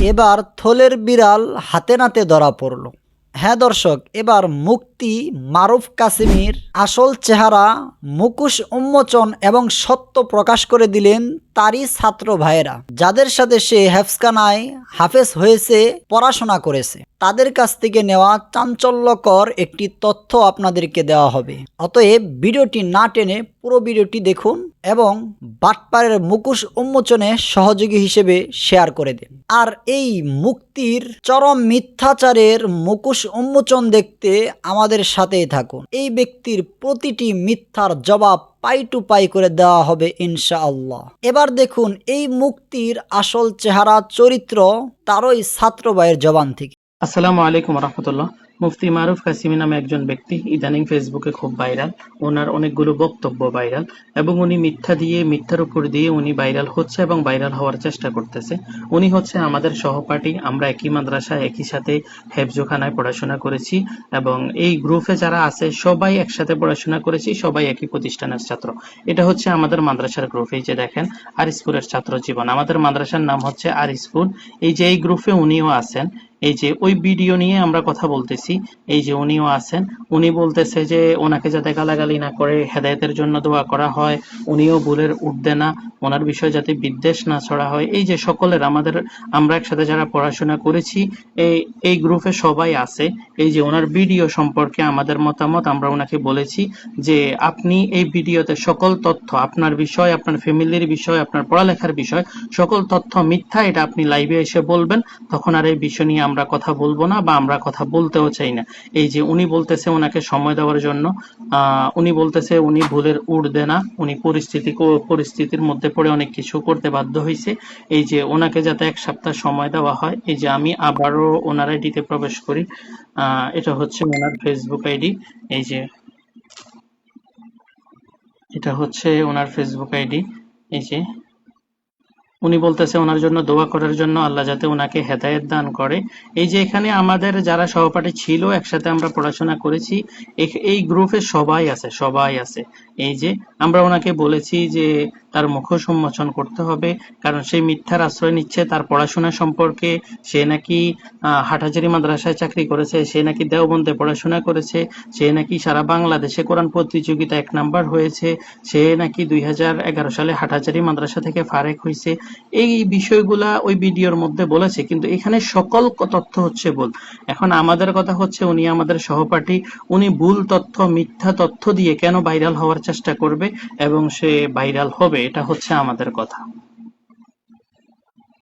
এবার থলের বিড়াল হাতে নাতে ধরা পড়ল। হ্যাঁ দর্শক এবার মুক্তি মারুফ কাসিমির আসল চেহারা মুকুশ উন্মোচন এবং সত্য প্রকাশ করে দিলেন তারই ছাত্র ভাইয়েরা, যাদের সাথে সে হেফসখানায় হাফেজ হয়েছে, পড়াশোনা করেছে। তাদের কাছ থেকে নেওয়া চাঞ্চল্যকর একটি তথ্য আপনাদেরকে দেওয়া হবে। অতএব ভিডিওটি না টেনে পুরো ভিডিওটি দেখুন এবং বাটপাড়ের মুকুশ উন্মোচনে সহযোগী হিসেবে শেয়ার করে দিন। আর এই মুক্তির চরম মিথ্যাচারের মুকুশ উন্মোচন দেখতে আমাদের সাথেই থাকুন। এই ব্যক্তির প্রতিটি মিথ্যার জবাব পাই টু পাই করে দেওয়া হবে ইনশাআল্লাহ। এবার দেখুন, এই মুক্তির আসল চেহারা চরিত্র তারই ছাত্র ভাইয়ের জবান থেকে। আসসালামু আলাইকুম রহমতুল্লাহ। মুফতি মারুফ কাসিমি নামে একজন ব্যক্তি ইদানিং ফেসবুকে খুব ভাইরাল। ওনার অনেকগুলো বক্তব্য ভাইরাল এবং উনি মিথ্যা দিয়ে, মিথ্যার উপর দিয়ে উনি ভাইরাল হচ্ছে এবং ভাইরাল হওয়ার চেষ্টা করতেছে। উনি হচ্ছে আমাদের সহপাঠী, আমরা একই মাদ্রাসায়, একই সাথে হেফজোখানায় পড়াশোনা করেছি এবং এই গ্রুপে যারা আছে সবাই একসাথে পড়াশোনা করেছি, সবাই একই প্রতিষ্ঠানের ছাত্র। এটা হচ্ছে আমাদের মাদ্রাসার গ্রুপ, এই যে দেখেন, আর স্কুলের ছাত্র জীবন আমাদের মাদ্রাসার নাম হচ্ছে আর স্কুল। এই যে এই গ্রুপে উনিও আছেন এই যে ওই ভিডিও নিয়ে আমরা কথা বলতেছি, এই যে উনিও আছেন, উনি বলতেছে যে ওনাকে যাতে গালাগালি না করে, হেদায়েতের জন্য দোয়া করা হয়, উনিও ভুলের উঠবে না, ওনার বিষয়ে যাতে বিদ্বেষ না ছড়া হয়, এই যে সকলের আমাদের, আমরা একসাথে যারা পড়াশোনা করেছি, এই এই গ্রুপে সবাই আছে, এই যে ওনার ভিডিও সম্পর্কে আমাদের মতামত আমরা ওনাকে বলেছি যে আপনি এই ভিডিওতে সকল তথ্য, আপনার বিষয়, আপনার ফ্যামিলির বিষয়, আপনার পড়ালেখার বিষয়, সকল তথ্য মিথ্যা, এটা আপনি লাইভে এসে বলবেন, তখন আর এই বিষয় নিয়ে আমরা কথা বলব না বা আমরা কথা বলতেও চাই না। এই যে উনি বলতেছে ওনাকে সময় দেওয়ার জন্য উনি বলতেছে উনি ভুলের উঠবে না, উনি পরিস্থিতি পরিস্থিতির মধ্যে পড়ে অনেক কিছু করতে বাধ্য হয়েছে এই যে ওনাকে যাতে এক সপ্তাহ সময় দেওয়া হয়, এই যে আমি আবারও ওনার আইডিতে প্রবেশ করি এটা হচ্ছে ওনার ফেসবুক আইডি। এই যে এটা হচ্ছে ওনার ফেসবুক আইডি। এই যে উনি বলতেছে ওনার জন্য দোয়া করার জন্য আল্লাহ যাতে ওনাকে হেদায়েত দান করে। এই যে এখানে আমাদের যারা সহপাঠী ছিল একসাথে আমরা পড়াশোনা করেছি এই গ্রুপে সবাই আছে সবাই আছে। এই যে আমরা ওনাকে বলেছি যে তার মুখোশ উন্মোচন করতে হবে কারণ সে মিথ্যার আশ্রয় নিচ্ছে তার পড়াশোনা সম্পর্কে সে নাকি আহ, হাটহাজারী মাদ্রাসায় চাকরি করেছে সে নাকি দেওবন্দে পড়াশোনা করেছে সে নাকি সারা বাংলাদেশে কোরআন প্রতিযোগিতা এক নাম্বার হয়েছে সে নাকি দুই হাজার এগারো সালে হাটহাজারী মাদ্রাসা থেকে ফারেক হয়েছে এই বিষয়গুলা ওই ভিডিওর মধ্যে বলেছে, কিন্তু এখানে সকল তথ্য হচ্ছে ভুল। এখন আমাদের কথা হচ্ছে উনি আমাদের সহপাঠী, উনি ভুল তথ্য, মিথ্যা তথ্য দিয়ে কেন ভাইরাল হওয়ার চেষ্টা করবে এবং সে ভাইরাল হবে, এটা হচ্ছে আমাদের কথা।